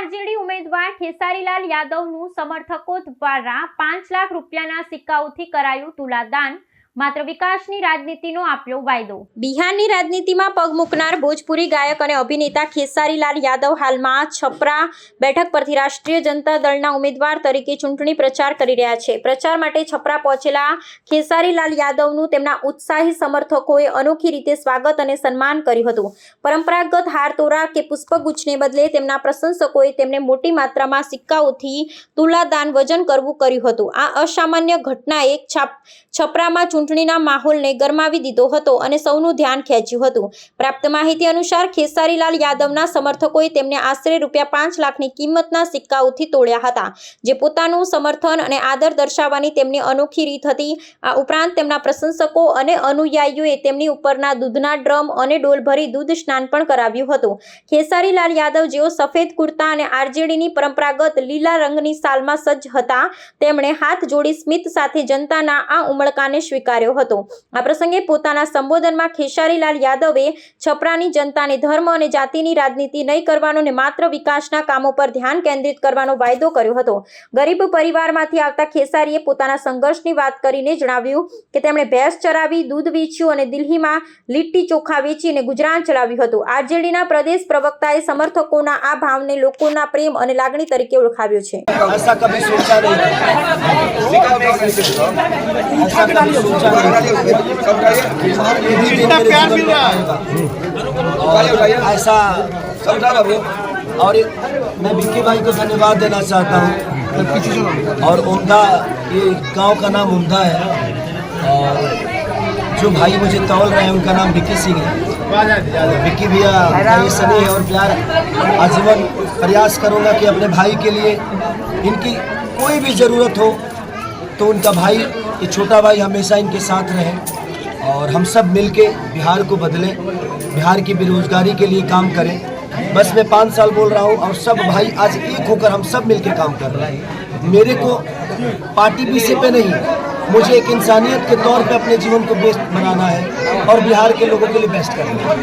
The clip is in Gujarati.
આરજેડી ઉમેદવાર ખેસારીલાલ યાદવનું સમર્થકો દ્વારા પાંચ લાખ રૂપિયાના સિક્કાઓથી કરાયું તુલાદાન. માત્ર વિકાસની રાજનીતિનો આપ્યો વાયદો. બિહારની રાજનીતિમાં પગ મૂકનાર ભોજપુરી ગાયક અને અભિનેતા ખેસારીલાલ યાદવ હાલમાં છપરા બેઠક પરથી રાષ્ટ્રીય જનતા દળના ઉમેદવાર તરીકે ચૂંટણી પ્રચાર કરી રહ્યા છે. પ્રચાર માટે છપરા પહોંચેલા ખેસારીલાલ યાદવનું તેમના ઉત્સાહી સમર્થકોએ અનોખી રીતે સ્વાગત અને સન્માન કર્યું હતું. પરંપરાગત હારતોરા કે પુષ્પગુચ્છને બદલે તેમના પ્રશંસકોએ તેમને મોટી માત્રામાં સિક્કાઓથી તુલાદાન વજન કરવું કર્યું હતું. આ અસામાન્ય ઘટનાએ છાપ છપરામાં ચૂંટણીના માહોલને ગરમાવી દીધો હતો અને સૌનું ધ્યાન ખેંચ્યું હતું. પ્રાપ્ત માહિતી અનુસાર ખેસારીલાલ યાદવના સમર્થકોએ તેમને આશરે રૂપિયા પાંચ લાખની કિંમતના સિક્કાઓથી તોડ્યા હતા, જે પોતાનું સમર્થન અને આદર દર્શાવવાની તેમની અનોખી રીત હતી. આ ઉપરાંત તેમના પ્રશંસકો અને અનુયાયીઓએ તેમની ઉપરના દૂધના ડ્રમ અને ડોલ ભરી દૂધ સ્નાન પણ કરાવ્યું હતું. ખેસારીલાલ યાદવ જેઓ સફેદ કુર્તા અને આરજેડીની પરંપરાગત લીલા રંગની સાલમાં સજ્જ હતા, તેમણે હાથ જોડી સ્મિત સાથે જનતાના આ ઉમળકાને સ્વીકાર્યો હતો. આ પ્રસંગે પોતાના સંબોધનમાં ખેસારીલાલ યાદવે છપરાની જનતાને ધર્મ અને જાતિની રાજનીતિ નહીં કરવાનો અને માત્ર વિકાસના કામો પર ધ્યાન કેન્દ્રિત કરવાનો વાયદો કર્યો હતો. ગરીબ પરિવારમાંથી આવતા ખેસારીએ પોતાના સંઘર્ષની વાત કરીને જણાવ્યું કે તેમણે ભેંસ ચરાવી, દૂધ વેચ્યું અને દિલ્હીમાં લીટ્ટી ચોખા વેચી અને ગુજરાન ચલાવ્યું હતું. આરજેડીના પ્રદેશ પ્રવક્તાએ સમર્થકોના આ ભાવને લોકોના પ્રેમ અને લાગણી તરીકે ઓળખાવ્યો છે. ऐसा है। और मैं विक्की भाई को धन्यवाद देना चाहता हूँ। और उमदा ये गाँव का नाम उमदा है। और जो भाई मुझे तौल रहे हैं, उनका नाम विक्की सिंह है। विक्की भैया का ये स्नेह और प्यार आजीवन प्रयास करूँगा कि अपने भाई के लिए इनकी कोई भी ज़रूरत हो तो उनका भाई ये छोटा भाई हमेशा इनके साथ रहे और हम सब मिलके बिहार को बदलें, बिहार की बेरोजगारी के लिए काम करें। बस मैं पाँच साल बोल रहा हूँ और सब भाई आज एक होकर हम सब मिलके काम कर रहे हैं। मेरे को पार्टी पीछे पे नहीं, मुझे एक इंसानियत के तौर पे अपने जीवन को बेस्ट बनाना है और बिहार के लोगों के लिए बेस्ट करना है।